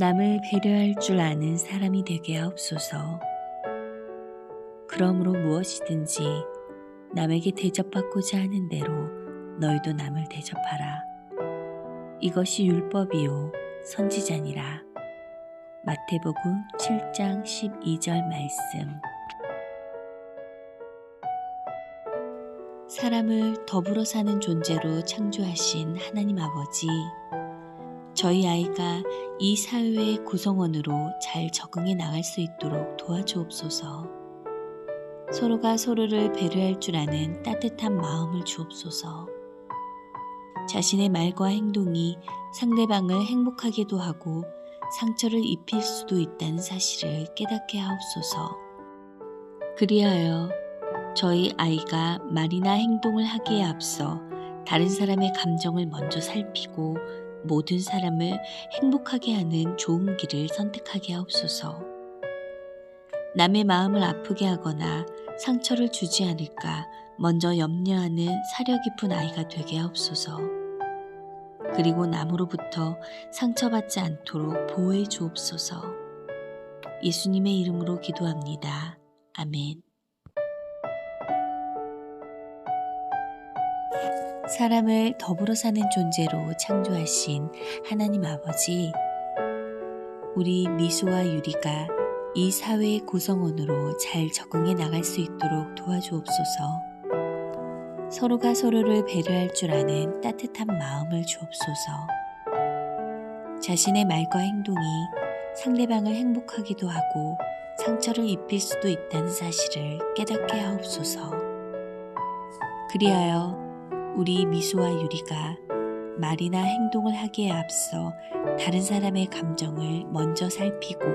남을 배려할 줄 아는 사람이 되게 하옵소서. 그러므로 무엇이든지 남에게 대접받고자 하는 대로 너희도 남을 대접하라. 이것이 율법이요 선지자니라. 마태복음 7장 12절 말씀. 사람을 더불어 사는 존재로 창조하신 하나님 아버지, 저희 아이가 이 사회의 구성원으로 잘 적응해 나갈 수 있도록 도와주옵소서. 서로가 서로를 배려할 줄 아는 따뜻한 마음을 주옵소서. 자신의 말과 행동이 상대방을 행복하게도 하고 상처를 입힐 수도 있다는 사실을 깨닫게 하옵소서. 그리하여 저희 아이가 말이나 행동을 하기에 앞서 다른 사람의 감정을 먼저 살피고 모든 사람을 행복하게 하는 좋은 길을 선택하게 하옵소서. 남의 마음을 아프게 하거나 상처를 주지 않을까 먼저 염려하는 사려 깊은 아이가 되게 하옵소서. 그리고 남으로부터 상처받지 않도록 보호해 주옵소서. 예수님의 이름으로 기도합니다. 아멘. 사람을 더불어 사는 존재로 창조하신 하나님 아버지, 우리 미소와 유리가 이 사회의 구성원으로 잘 적응해 나갈 수 있도록 도와주옵소서. 서로가 서로를 배려할 줄 아는 따뜻한 마음을 주옵소서. 자신의 말과 행동이 상대방을 행복하기도 하고 상처를 입힐 수도 있다는 사실을 깨닫게 하옵소서. 그리하여 우리 미소와 유리가 말이나 행동을 하기에 앞서 다른 사람의 감정을 먼저 살피고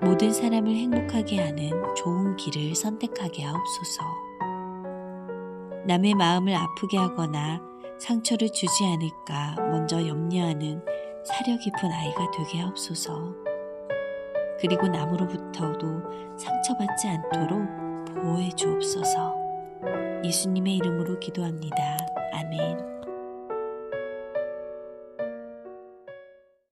모든 사람을 행복하게 하는 좋은 길을 선택하게 하옵소서. 남의 마음을 아프게 하거나 상처를 주지 않을까 먼저 염려하는 사려 깊은 아이가 되게 하옵소서. 그리고 남으로부터도 상처받지 않도록 보호해 주옵소서. 예수님의 이름으로 기도합니다. 아멘.